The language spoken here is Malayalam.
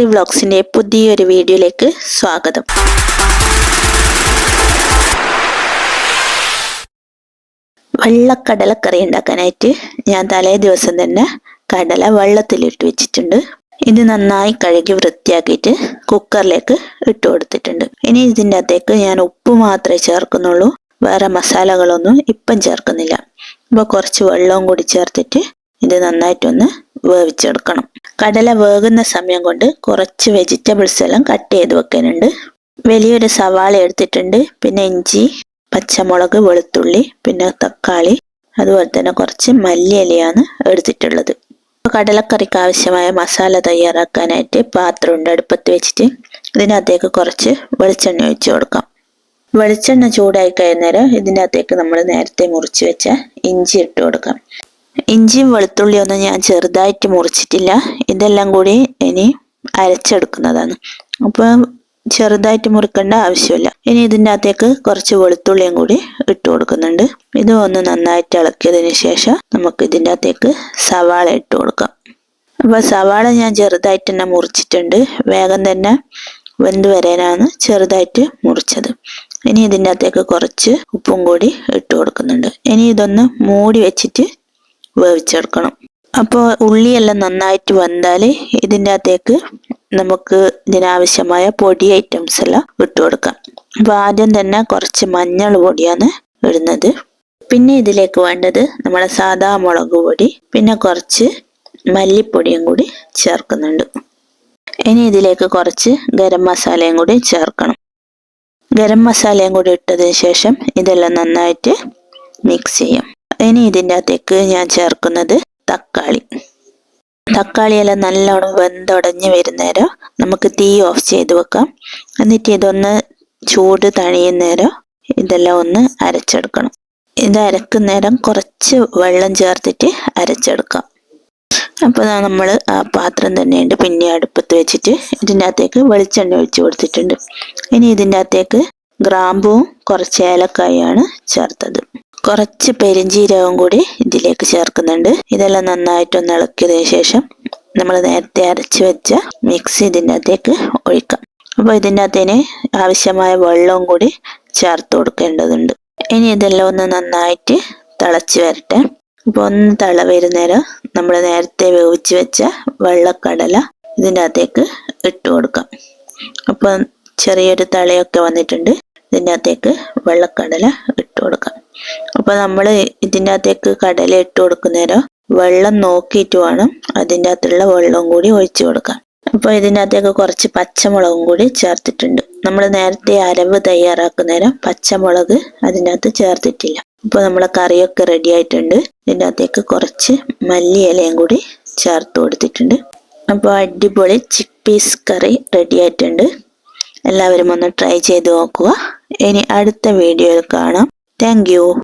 പച്ചക്കറി വ്ളോഗ്സിന്റെ പുതിയൊരു വീഡിയോയിലേക്ക് സ്വാഗതം. വെള്ളക്കടലക്കറി ഉണ്ടാക്കാനായിട്ട് ഞാൻ തലേ ദിവസം തന്നെ കടല വെള്ളത്തിലിട്ട് വെച്ചിട്ടുണ്ട്. ഇത് നന്നായി കഴുകി വൃത്തിയാക്കിയിട്ട് കുക്കറിലേക്ക് ഇട്ട് കൊടുത്തിട്ടുണ്ട്. ഇനി ഇതിന്റെ അകത്തേക്ക് ഞാൻ ഉപ്പ് മാത്രമേ ചേർക്കുന്നുള്ളൂ. വേറെ മസാലകളൊന്നും ഇപ്പം ചേർക്കുന്നില്ല. അപ്പോൾ കുറച്ച് വെള്ളവും കൂടി ചേർത്തിട്ട് ഇത് നന്നായിട്ടൊന്ന് വേവിച്ചെടുക്കണം. കടല വേകുന്ന സമയം കൊണ്ട് കുറച്ച് വെജിറ്റബിൾസ് എല്ലാം കട്ട് ചെയ്ത് വെക്കാനുണ്ട്. വലിയൊരു സവാള എടുത്തിട്ടുണ്ട്. പിന്നെ ഇഞ്ചി പച്ചമുളക് വെളുത്തുള്ളി പിന്നെ തക്കാളി അതുപോലെ തന്നെ കുറച്ച് മല്ലിയിലയാണ് എടുത്തിട്ടുള്ളത്. കടലക്കറിക്ക് ആവശ്യമായ മസാല തയ്യാറാക്കാനായിട്ട് പാത്രമുണ്ട് അടുപ്പത്ത് വെച്ചിട്ട്. ഇതിനകത്തേക്ക് കുറച്ച് വെളിച്ചെണ്ണ ഒഴിച്ചു കൊടുക്കാം. വെളിച്ചെണ്ണ ചൂടായി കഴിയുന്നേരം ഇതിനകത്തേക്ക് നമ്മൾ നേരത്തെ മുറിച്ച് വെച്ച ഇഞ്ചി ഇട്ട് കൊടുക്കാം. ഇഞ്ചിയും വെളുത്തുള്ളിയും ഒന്നും ഞാൻ ചെറുതായിട്ട് മുറിച്ചിട്ടില്ല. ഇതെല്ലാം കൂടി ഇനി അരച്ചെടുക്കുന്നതാണ്. അപ്പോൾ ചെറുതായിട്ട് മുറിക്കേണ്ട ആവശ്യമില്ല. ഇനി ഇതിന്റെ അകത്തേക്ക് കുറച്ച് വെളുത്തുള്ളിയും കൂടി ഇട്ട് കൊടുക്കുന്നുണ്ട്. ഇത് ഒന്ന് നന്നായിട്ട് ഇളക്കിയതിന് ശേഷം നമുക്ക് ഇതിന്റെ അകത്തേക്ക് സവാള ഇട്ട് കൊടുക്കാം. അപ്പോൾ സവാള ഞാൻ ചെറുതായിട്ട് തന്നെ മുറിച്ചിട്ടുണ്ട്. വേഗം തന്നെ വെന്ത് വരാനാണ് ചെറുതായിട്ട് മുറിച്ചത്. ഇനി ഇതിന്റെ അകത്തേക്ക് കുറച്ച് ഉപ്പും കൂടി ഇട്ട് കൊടുക്കുന്നുണ്ട്. ഇനി ഇതൊന്ന് മൂടി വെച്ചിട്ട് വേവിച്ചെടുക്കണം. അപ്പോൾ ഉള്ളിയെല്ലാം നന്നായിട്ട് വന്നാൽ ഇതിന്റെ അകത്തേക്ക് നമുക്ക് ഇതിനാവശ്യമായ പൊടി ഐറ്റംസ് എല്ലാം ഇട്ട് കൊടുക്കാം. അപ്പോൾ ആദ്യം തന്നെ കുറച്ച് മഞ്ഞൾ പൊടിയാണ് ഇടുന്നത്. പിന്നെ ഇതിലേക്ക് വേണ്ടത് നമ്മുടെ സാധാ മുളക് പൊടി പിന്നെ കുറച്ച് മല്ലിപ്പൊടിയും കൂടി ചേർക്കുന്നുണ്ട്. ഇനി ഇതിലേക്ക് കുറച്ച് ഗരം മസാലയും കൂടി ചേർക്കണം. ഗരം മസാലയും കൂടി ഇട്ടതിന് ശേഷം ഇതെല്ലാം നന്നായിട്ട് മിക്സ് ചെയ്യാം. ഇനി ഇതിന്റെ അകത്തേക്ക് ഞാൻ ചേർക്കുന്നത് തക്കാളി. തക്കാളിയെല്ലാം നല്ലോണം വെന്തുടഞ്ഞ് വരുന്നേരം നമുക്ക് തീ ഓഫ് ചെയ്ത് വെക്കാം. എന്നിട്ട് ഇതൊന്ന് ചൂട് തണിയുന്നേരം ഇതെല്ലാം ഒന്ന് അരച്ചെടുക്കണം. ഇത് അരക്കുന്നേരം കുറച്ച് വെള്ളം ചേർത്തിട്ട് അരച്ചെടുക്കാം. അപ്പോൾ നമ്മൾ ആ പാത്രം തന്നെയുണ്ട്. പിന്നെ അടുപ്പത്ത് വെച്ചിട്ട് ഇതിന്റെ അകത്തേക്ക് വെളിച്ചെണ്ണ ഒഴിച്ച് കൊടുത്തിട്ടുണ്ട്. ഇനി ഇതിന്റെ അകത്തേക്ക് ഗ്രാമ്പുവും കുറച്ച് ഏലക്കായാണ് ചേർത്തത്. കുറച്ച് പെരിഞ്ചീരകം കൂടി ഇതിലേക്ക് ചേർക്കുന്നുണ്ട്. ഇതെല്ലാം നന്നായിട്ടൊന്ന് ഇളക്കിയതിനു ശേഷം നമ്മൾ നേരത്തെ അരച്ച് വെച്ച മിക്സ് ഇതിന്റെ അകത്തേക്ക് ഒഴിക്കാം. അപ്പോൾ ഇതിന്റെ അകത്തേന് ആവശ്യമായ വെള്ളവും കൂടി ചേർത്ത് കൊടുക്കേണ്ടതുണ്ട്. ഇനി ഇതെല്ലാം ഒന്ന് നന്നായിട്ട് തിളച്ച് വരട്ടെ. അപ്പോൾ ഒന്ന് തിള വരുന്നേരം നമ്മൾ നേരത്തെ വേവിച്ച് വെച്ച വെള്ളക്കടല ഇതിന്റെ അകത്തേക്ക് ഇട്ട് കൊടുക്കാം. അപ്പം ചെറിയൊരു തളയൊക്കെ വന്നിട്ടുണ്ട്. ഇതിന്റെ അകത്തേക്ക് വെള്ളക്കടല ഇട്ട് കൊടുക്കാം. അപ്പോൾ നമ്മൾ ഇതിന്റെ അകത്തേക്ക് കടല ഇട്ട് കൊടുക്കുന്നേരം വെള്ളം നോക്കിയിട്ട് വേണം അതിന്റെ അകത്തുള്ള വെള്ളം കൂടി ഒഴിച്ചു കൊടുക്കാൻ. അപ്പോൾ ഇതിന്റെ അകത്തേക്ക് കുറച്ച് പച്ചമുളകും കൂടി ചേർത്തിട്ടുണ്ട്. നമ്മൾ നേരത്തെ അരവ് തയ്യാറാക്കുന്നേരം പച്ചമുളക് അതിന്റെ അകത്ത് ചേർത്തിട്ടില്ല. അപ്പോൾ നമ്മളെ കറിയൊക്കെ റെഡി ആയിട്ടുണ്ട്. ഇതിന്റെ അകത്തേക്ക് കുറച്ച് മല്ലി ഇലയും കൂടി ചേർത്ത് കൊടുത്തിട്ടുണ്ട്. അപ്പോൾ അടിപൊളി ചിക്ക് പീസ് കറി റെഡി ആയിട്ടുണ്ട്. എല്ലാവരും ഒന്ന് ട്രൈ ചെയ്ത് നോക്കുക. ഇനി അടുത്ത വീഡിയോയിൽ കാണാം. Thank you.